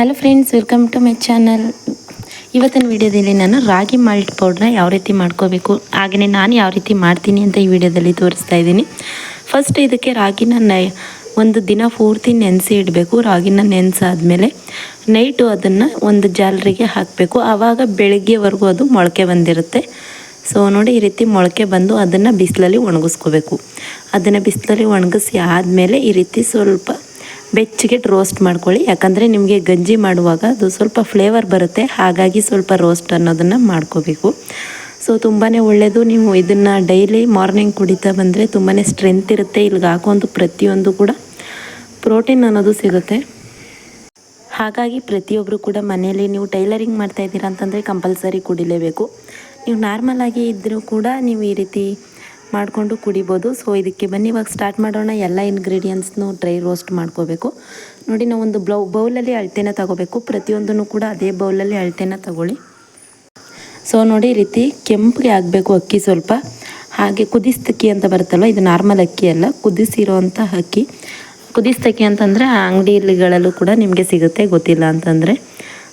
Hello friends welcome to my channel ಇವತ್ತಿನ ವಿಡಿಯೋದಲ್ಲಿ ನಾನು ರಾಗಿ ಮಾಲ್ಟ್ ಪೌಡ್ರನ್ನ ಯಾವ ರೀತಿ ಮಾಡ್ಕೋಬೇಕು ಹಾಗೆಯೇ ನಾನು ಯಾವ ರೀತಿ ಮಾಡ್ತೀನಿ ಅಂತ ಈ ವಿಡಿಯೋದಲ್ಲಿ ತೋರಿಸ್ತಾ ಇದ್ದೀನಿ. ಫಸ್ಟ್ ಇದಕ್ಕೆ ರಾಗಿನ ಒಂದು ದಿನ ಪೂರ್ತಿ ನೆನೆಸಿ ಇಡಬೇಕು. ರಾಗಿನ ನೆನೆಸಾದ್ಮೇಲೆ ನೈಟು ಅದನ್ನು ಒಂದು ಜಾಲರಿಗೆ ಹಾಕಬೇಕು. ಆವಾಗ ಬೆಳಗ್ಗೆವರೆಗೂ ಅದು ಮೊಳಕೆ ಬಂದಿರುತ್ತೆ. ಸೊ ನೋಡಿ ಈ ರೀತಿ ಮೊಳಕೆ ಬಂದು ಅದನ್ನು ಬಿಸಿಲಲ್ಲಿ ಒಣಗಿಸ್ಕೋಬೇಕು. ಅದನ್ನು ಬಿಸಿಲಲ್ಲಿ ಒಣಗಿಸಿ ಆದಮೇಲೆ ಈ ರೀತಿ ಸ್ವಲ್ಪ ಬೆಚ್ಚಗೆ ರೋಸ್ಟ್ ಮಾಡ್ಕೊಳ್ಳಿ. ಯಾಕಂದರೆ ನಿಮಗೆ ಗಂಜಿ ಮಾಡುವಾಗ ಅದು ಸ್ವಲ್ಪ ಫ್ಲೇವರ್ ಬರುತ್ತೆ. ಹಾಗಾಗಿ ಸ್ವಲ್ಪ ರೋಸ್ಟ್ ಅನ್ನೋದನ್ನು ಮಾಡ್ಕೋಬೇಕು. ಸೊ ತುಂಬಾ ಒಳ್ಳೆಯದು ನೀವು ಇದನ್ನು ಡೈಲಿ ಮಾರ್ನಿಂಗ್ ಕುಡಿತಾ ಬಂದರೆ ತುಂಬಾ ಸ್ಟ್ರೆಂತ್ ಇರುತ್ತೆ. ಇಲ್ಲಿಗೆ ಹಾಕೋದು ಪ್ರತಿಯೊಂದು ಕೂಡ ಪ್ರೋಟೀನ್ ಅನ್ನೋದು ಸಿಗುತ್ತೆ. ಹಾಗಾಗಿ ಪ್ರತಿಯೊಬ್ಬರು ಕೂಡ ಮನೆಯಲ್ಲಿ ನೀವು ಟೈಲರಿಂಗ್ ಮಾಡ್ತಾ ಇದ್ದೀರಾ ಅಂತಂದರೆ ಕಂಪಲ್ಸರಿ ಕುಡಿಲೇಬೇಕು. ನೀವು ನಾರ್ಮಲ್ ಆಗಿ ಇದ್ದರೂ ಕೂಡ ನೀವು ಈ ರೀತಿ ಮಾಡಿಕೊಂಡು ಕುಡಿಬೋದು. ಸೊ ಇದಕ್ಕೆ ಬನ್ನಿ. ಇವಾಗ ಸ್ಟಾರ್ಟ್ ಮಾಡೋಣ. ಎಲ್ಲ ಇಂಗ್ರೀಡಿಯೆಂಟ್ಸ್ನು ಡ್ರೈ ರೋಸ್ಟ್ ಮಾಡ್ಕೋಬೇಕು. ನೋಡಿ, ನಾವು ಒಂದು ಬ್ಲೌ ಬೌಲಲ್ಲಿ ಅಳತೆನ ತಗೋಬೇಕು. ಪ್ರತಿಯೊಂದನ್ನು ಕೂಡ ಅದೇ ಬೌಲಲ್ಲಿ ಅಳತೆನ ತಗೊಳ್ಳಿ. ಸೊ ನೋಡಿ ರೀತಿ ಕೆಂಪಿಗೆ ಆಗಬೇಕು ಅಕ್ಕಿ ಸ್ವಲ್ಪ. ಹಾಗೆ ಕುದಿಸ್ತಕ್ಕಿ ಅಂತ ಬರುತ್ತಲ್ವ, ಇದು ನಾರ್ಮಲ್ ಅಕ್ಕಿ ಅಲ್ಲ. ಕುದಿಸಿರೋವಂಥ ಅಕ್ಕಿ. ಕುದಿಸ್ತಕ್ಕಿ ಅಂತಂದರೆ ಅಂಗಡಿಗಳಲ್ಲೂ ಕೂಡ ನಿಮಗೆ ಸಿಗುತ್ತೆ, ಗೊತ್ತಿಲ್ಲ ಅಂತಂದರೆ.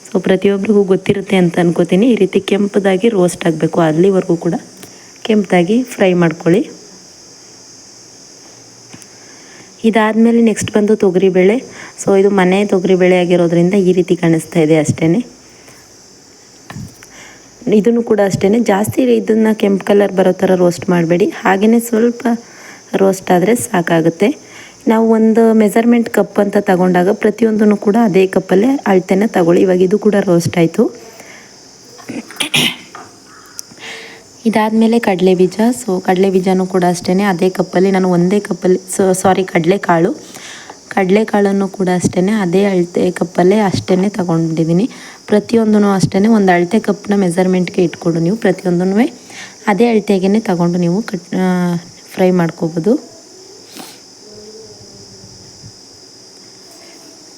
ಸೊ ಪ್ರತಿಯೊಬ್ಬರಿಗೂ ಗೊತ್ತಿರುತ್ತೆ ಅಂತ ಅನ್ಕೋತೀನಿ. ಈ ರೀತಿ ಕೆಂಪದಾಗಿ ರೋಸ್ಟ್ ಆಗಬೇಕು ಅಲ್ಲಿವರೆಗೂ ಕೂಡ. ಕೆಂಪದಾಗಿ ಫ್ರೈ ಮಾಡ್ಕೊಳ್ಳಿ. ಇದಾದಮೇಲೆ ನೆಕ್ಸ್ಟ್ ಬಂದು ತೊಗರಿಬೇಳೆ. ಸೊ ಇದು ಮನೆ ತೊಗರಿಬೇಳೆ ಆಗಿರೋದ್ರಿಂದ ಈ ರೀತಿ ಕಾಣಿಸ್ತಾ ಇದೆ ಅಷ್ಟೇ ಇದನ್ನು ಕೂಡ ಅಷ್ಟೇ ಜಾಸ್ತಿ ಇದನ್ನು ಕೆಂಪು ಕಲರ್ ಬರೋ ಥರ ರೋಸ್ಟ್ ಮಾಡಬೇಡಿ. ಹಾಗೆಯೇ ಸ್ವಲ್ಪ ರೋಸ್ಟ್ ಆದರೆ ಸಾಕಾಗುತ್ತೆ. ನಾವು ಒಂದು ಮೆಸರ್ಮೆಂಟ್ ಕಪ್ ಅಂತ ತಗೊಂಡಾಗ ಪ್ರತಿಯೊಂದನ್ನು ಕೂಡ ಅದೇ ಕಪ್ಪಲ್ಲೇ ಅಳತೆನ ತಗೊಳ್ಳಿ. ಇವಾಗ ಇದು ಕೂಡ ರೋಸ್ಟ್ ಆಯಿತು. ಇದಾದಮೇಲೆ ಕಡಲೆ ಬೀಜ. ಸೊ ಕಡಲೆ ಬೀಜನೂ ಕೂಡ ಅಷ್ಟೇ ಅದೇ ಕಪ್ಪಲ್ಲಿ ನಾನು ಒಂದೇ ಕಪ್ಪಲ್ಲಿ ಸೊ ಸಾರಿ ಕಡಲೆಕಾಳು. ಕಡಲೆಕಾಳನ್ನು ಕೂಡ ಅಷ್ಟೇ ಅದೇ ಅಳತೆ ಕಪ್ಪಲ್ಲೇ ಅಷ್ಟೇ ತಗೊಂಡಿದ್ದೀನಿ. ಪ್ರತಿಯೊಂದೂ ಅಷ್ಟೇ ಒಂದು ಅಳತೆ ಕಪ್ನ ಮೆಸರ್ಮೆಂಟ್ಗೆ ಇಟ್ಕೊಂಡು ನೀವು ಪ್ರತಿಯೊಂದೂ ಅದೇ ಅಳತೆಗೇ ತಗೊಂಡು ನೀವು ಕಟ್ ಫ್ರೈ ಮಾಡ್ಕೋಬೋದು.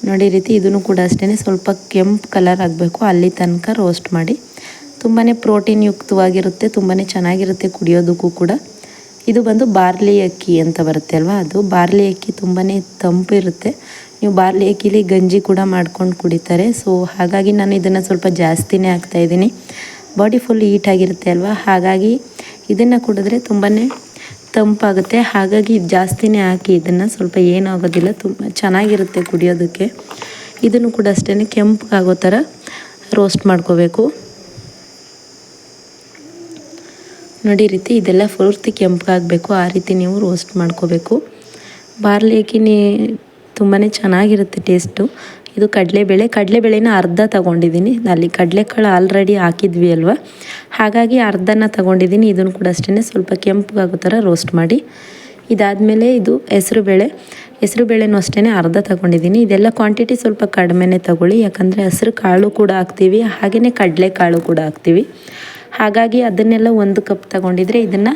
ನೋಡಿ ರೀತಿ ಇದನ್ನು ಕೂಡ ಅಷ್ಟೇ ಸ್ವಲ್ಪ ಕೆಂಪು ಕಲರ್ ಆಗಬೇಕು. ಅಲ್ಲಿ ತನಕ ರೋಸ್ಟ್ ಮಾಡಿ. ತುಂಬಾ ಪ್ರೋಟೀನ್ ಯುಕ್ತವಾಗಿರುತ್ತೆ ತುಂಬಾ ಚೆನ್ನಾಗಿರುತ್ತೆ ಕುಡಿಯೋದಕ್ಕೂ ಕೂಡ. ಇದು ಬಂದು ಬಾರ್ಲಿ ಅಕ್ಕಿ ಅಂತ ಬರುತ್ತೆ ಅಲ್ವಾ? ಅದು ಬಾರ್ಲಿ ಅಕ್ಕಿ ತುಂಬಾ ತಂಪಿರುತ್ತೆ ನೀವು ಬಾರ್ಲಿ ಅಕ್ಕಿಲಿ ಗಂಜಿ ಕೂಡ ಮಾಡ್ಕೊಂಡು ಕುಡಿತಾರೆ. ಸೊ ಹಾಗಾಗಿ ನಾನು ಇದನ್ನು ಸ್ವಲ್ಪ ಜಾಸ್ತಿನೇ ಹಾಕ್ತಾಯಿದ್ದೀನಿ ಬಾಡಿ ಫುಲ್ ಹೀಟಾಗಿರುತ್ತೆ ಅಲ್ವಾ? ಹಾಗಾಗಿ ಇದನ್ನು ಕುಡಿದ್ರೆ ತುಂಬಾ ತಂಪಾಗುತ್ತೆ. ಹಾಗಾಗಿ ಜಾಸ್ತಿನೇ ಹಾಕಿ ಇದನ್ನು ಸ್ವಲ್ಪ ಏನಾಗೋದಿಲ್ಲ. ತುಂಬ ಚೆನ್ನಾಗಿರುತ್ತೆ ಕುಡಿಯೋದಕ್ಕೆ. ಇದನ್ನು ಕೂಡ ಅಷ್ಟೇ ಕೆಂಪಾಗೋ ಥರ ರೋಸ್ಟ್ ಮಾಡ್ಕೋಬೇಕು. ನೋಡಿ ರೀತಿ ಇದೆಲ್ಲ ಪೂರ್ತಿ ಕೆಂಪಗಾಗಬೇಕು ಆ ರೀತಿ ನೀವು ರೋಸ್ಟ್ ಮಾಡ್ಕೋಬೇಕು. ಬಾರ್ಲಿ ಅಕ್ಕಿನಿ ತುಂಬಾ ಚೆನ್ನಾಗಿರುತ್ತೆ ಟೇಸ್ಟು ಇದು ಕಡಲೆಬೇಳೆ, ಕಡಲೆಬೇಳೆನ ಅರ್ಧ ತಗೊಂಡಿದ್ದೀನಿ. ಅಲ್ಲಿ ಕಡಲೆಕಾಳು ಆಲ್ರೆಡಿ ಹಾಕಿದ್ವಿ ಅಲ್ವಾ? ಹಾಗಾಗಿ ಅರ್ಧನ ತಗೊಂಡಿದ್ದೀನಿ. ಇದನ್ನು ಕೂಡ ಅಷ್ಟೇ ಸ್ವಲ್ಪ ಕೆಂಪಗಾಗೋ ಥರ ರೋಸ್ಟ್ ಮಾಡಿ. ಇದಾದಮೇಲೆ ಇದು ಹೆಸರುಬೇಳೆ. ಹೆಸರುಬೇಳೆನೂ ಅಷ್ಟೇ ಅರ್ಧ ತಗೊಂಡಿದ್ದೀನಿ. ಇದೆಲ್ಲ ಕ್ವಾಂಟಿಟಿ ಸ್ವಲ್ಪ ಕಡಿಮೆನೇ ತಗೊಳ್ಳಿ. ಯಾಕಂದರೆ ಹೆಸರು ಕಾಳು ಕೂಡ ಹಾಕ್ತೀವಿ. ಹಾಗೆಯೇ ಕಡಲೆಕಾಳು ಕೂಡ ಹಾಕ್ತೀವಿ. ಹಾಗಾಗಿ ಅದನ್ನೆಲ್ಲ ಒಂದು ಕಪ್ ತಗೊಂಡಿದ್ರೆ ಇದನ್ನು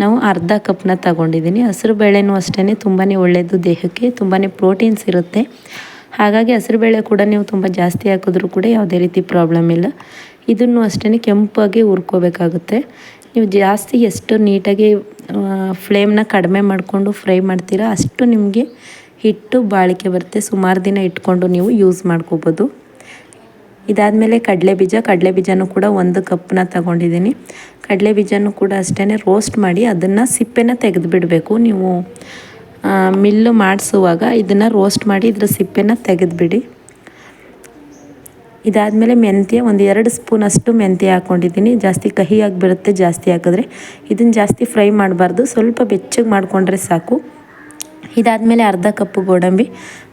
ನಾವು ಅರ್ಧ ಕಪ್ನ ತಗೊಂಡಿದ್ದೀನಿ. ಹಸಿರು ಬೇಳೆನೂ ಅಷ್ಟೇ ತುಂಬಾ ಒಳ್ಳೆಯದು ದೇಹಕ್ಕೆ ತುಂಬಾ ಪ್ರೋಟೀನ್ಸ್ ಇರುತ್ತೆ. ಹಾಗಾಗಿ ಹಸಿರು ಬೇಳೆ ಕೂಡ ನೀವು ತುಂಬ ಜಾಸ್ತಿ ಹಾಕಿದ್ರೂ ಕೂಡ ಯಾವುದೇ ರೀತಿ ಪ್ರಾಬ್ಲಮ್ ಇಲ್ಲ. ಇದನ್ನು ಅಷ್ಟೇ ಕೆಂಪಾಗಿ ಹುರ್ಕೋಬೇಕಾಗುತ್ತೆ. ನೀವು ಜಾಸ್ತಿ ಎಷ್ಟು ನೀಟಾಗಿ ಫ್ಲೇಮ್ನ ಕಡಿಮೆ ಮಾಡಿಕೊಂಡು ಫ್ರೈ ಮಾಡ್ತೀರಾ ಅಷ್ಟು ನಿಮಗೆ ಹಿಟ್ಟು ಬಾಳಿಕೆ ಬರುತ್ತೆ. ಸುಮಾರು ದಿನ ಇಟ್ಕೊಂಡು ನೀವು ಯೂಸ್ ಮಾಡ್ಕೋಬೋದು. ಇದಾದಮೇಲೆ ಕಡಲೆ ಬೀಜ, ಕಡಲೆ ಬೀಜನೂ ಕೂಡ ಒಂದು ಕಪ್ನ ತಗೊಂಡಿದ್ದೀನಿ. ಕಡಲೆ ಬೀಜನೂ ಕೂಡ ಅಷ್ಟೇ ರೋಸ್ಟ್ ಮಾಡಿ ಅದನ್ನು ಸಿಪ್ಪೆನ ತೆಗೆದುಬಿಡಬೇಕು. ನೀವು ಮಿಲ್ಲು ಮಾಡಿಸುವಾಗ ಇದನ್ನು ರೋಸ್ಟ್ ಮಾಡಿ ಇದರ ಸಿಪ್ಪೆನ ತೆಗೆದುಬಿಡಿ. ಇದಾದಮೇಲೆ ಮೆಂತ್ಯ ಒಂದು ಎರಡು ಸ್ಪೂನ್ ಅಷ್ಟು ಮೆಂತ್ಯ ಹಾಕ್ಕೊಂಡಿದ್ದೀನಿ ಜಾಸ್ತಿ ಕಹಿಯಾಗಿ ಬರುತ್ತೆ ಜಾಸ್ತಿ ಹಾಕಿದ್ರೆ. ಇದನ್ನು ಜಾಸ್ತಿ ಫ್ರೈ ಮಾಡಬಾರ್ದು. ಸ್ವಲ್ಪ ಬೆಚ್ಚಗೆ ಮಾಡಿಕೊಂಡ್ರೆ ಸಾಕು. ಇದಾದಮೇಲೆ ಅರ್ಧ ಕಪ್ಪು ಗೋಡಂಬಿ.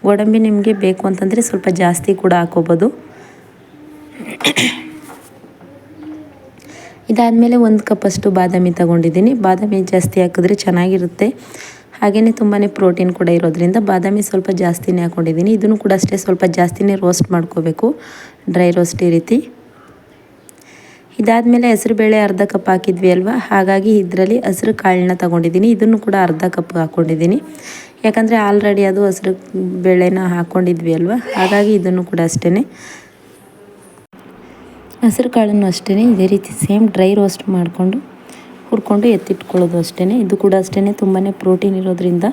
ಗೋಡಂಬಿ ನಿಮಗೆ ಬೇಕು ಅಂತಂದರೆ ಸ್ವಲ್ಪ ಜಾಸ್ತಿ ಕೂಡ ಹಾಕೋಬೋದು. ಇದಾದಮೇಲೆ ಒಂದು ಕಪ್ಪಷ್ಟು ಬಾದಾಮಿ ತಗೊಂಡಿದ್ದೀನಿ. ಬಾದಾಮಿ ಜಾಸ್ತಿ ಹಾಕಿದ್ರೆ ಚೆನ್ನಾಗಿರುತ್ತೆ. ಹಾಗೆಯೇ ತುಂಬಾ ಪ್ರೋಟೀನ್ ಕೂಡ ಇರೋದ್ರಿಂದ ಬಾದಾಮಿ ಸ್ವಲ್ಪ ಜಾಸ್ತಿನೇ ಹಾಕ್ಕೊಂಡಿದ್ದೀನಿ ಇದನ್ನು ಕೂಡ ಅಷ್ಟೇ ಸ್ವಲ್ಪ ಜಾಸ್ತಿನೇ ರೋಸ್ಟ್ ಮಾಡ್ಕೋಬೇಕು. ಡ್ರೈ ರೋಸ್ಟ್ ಈ ರೀತಿ. ಇದಾದಮೇಲೆ ಹೆಸರುಬೇಳೆ ಅರ್ಧ ಕಪ್ ಹಾಕಿದ್ವಿ ಅಲ್ವಾ? ಹಾಗಾಗಿ ಇದರಲ್ಲಿ ಹಸಿರು ಕಾಳನ್ನ ತೊಗೊಂಡಿದ್ದೀನಿ. ಇದನ್ನು ಕೂಡ ಅರ್ಧ ಕಪ್ ಹಾಕ್ಕೊಂಡಿದ್ದೀನಿ ಯಾಕಂದರೆ ಆಲ್ರೆಡಿ ಅದು ಹಸಿರು ಬೇಳೆನ ಹಾಕ್ಕೊಂಡಿದ್ವಿ ಅಲ್ವಾ? ಹಾಗಾಗಿ ಇದನ್ನು ಕೂಡ ಅಷ್ಟೇ ಹಸಿರು ಕಾಳನ್ನು ಅಷ್ಟೇ ಇದೇ ರೀತಿ ಸೇಮ್ ಡ್ರೈ ರೋಸ್ಟ್ ಮಾಡಿಕೊಂಡು ಹುರ್ಕೊಂಡು ಎತ್ತಿಟ್ಕೊಳ್ಳೋದು ಅಷ್ಟೇ ಇದು ಕೂಡ ಅಷ್ಟೇ ತುಂಬಾ ಪ್ರೋಟೀನ್ ಇರೋದ್ರಿಂದ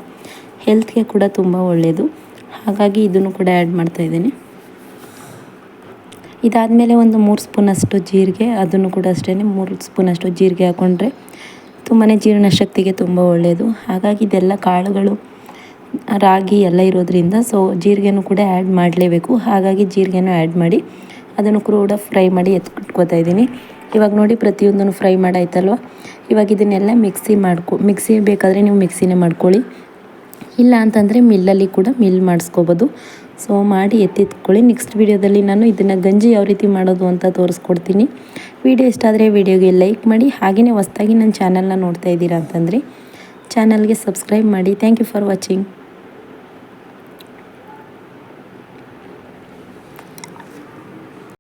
ಹೆಲ್ತ್ಗೆ ಕೂಡ ತುಂಬ ಒಳ್ಳೆಯದು ಹಾಗಾಗಿ ಇದನ್ನು ಕೂಡ ಆ್ಯಡ್ ಮಾಡ್ತಾಯಿದ್ದೀನಿ ಇದಾದಮೇಲೆ ಒಂದು ಮೂರು ಸ್ಪೂನಷ್ಟು ಜೀರಿಗೆ, ಅದನ್ನು ಕೂಡ ಅಷ್ಟೇ ಮೂರು ಸ್ಪೂನಷ್ಟು ಜೀರಿಗೆ ಹಾಕ್ಕೊಂಡ್ರೆ ತುಂಬಾ ಜೀರ್ಣಶಕ್ತಿಗೆ ತುಂಬ ಒಳ್ಳೆಯದು ಹಾಗಾಗಿ ಇದೆಲ್ಲ ಕಾಳುಗಳು, ರಾಗಿ ಎಲ್ಲ ಇರೋದ್ರಿಂದ ಸೊ ಜೀರಿಗೆನೂ ಕೂಡ ಆ್ಯಡ್ ಮಾಡಲೇಬೇಕು. ಹಾಗಾಗಿ ಜೀರಿಗೆನೂ ಆ್ಯಡ್ ಮಾಡಿ ಅದನ್ನು ಕೂಡ ಫ್ರೈ ಮಾಡಿ ಎತ್ಕೊಟ್ಕೋತಾ ಇದ್ದೀನಿ. ಇವಾಗ ನೋಡಿ ಪ್ರತಿಯೊಂದನ್ನು ಫ್ರೈ ಮಾಡಾಯ್ತಲ್ವ? ಇವಾಗ ಇದನ್ನೆಲ್ಲ ಮಿಕ್ಸಿ ಮಾಡ್ಕೊ, ಮಿಕ್ಸಿ ಬೇಕಾದರೆ ನೀವು ಮಿಕ್ಸಿನೇ ಮಾಡ್ಕೊಳ್ಳಿ. ಇಲ್ಲ ಅಂತಂದರೆ ಮಿಲ್ಲಲ್ಲಿ ಕೂಡ ಮಿಲ್ ಮಾಡಿಸ್ಕೋಬೋದು. ಸೊ, ಮಾಡಿ ಎತ್ತಿಟ್ಕೊಳ್ಳಿ. ನೆಕ್ಸ್ಟ್ ವೀಡಿಯೋದಲ್ಲಿ ನಾನು ಇದನ್ನು ಗಂಜಿ ಯಾವ ರೀತಿ ಮಾಡೋದು ಅಂತ ತೋರಿಸ್ಕೊಡ್ತೀನಿ. ವಿಡಿಯೋ ಇಷ್ಟ ಆದರೆ ವಿಡಿಯೋಗೆ ಲೈಕ್ ಮಾಡಿ ಹಾಗೆಯೇ ಹೊಸ್ದಾಗಿ ನನ್ನ ಚಾನಲ್ನ ನೋಡ್ತಾ ಇದ್ದೀರಾ ಅಂತಂದರೆ ಚಾನಲ್ಗೆ ಸಬ್ಸ್ಕ್ರೈಬ್ ಮಾಡಿ. Thank you for watching.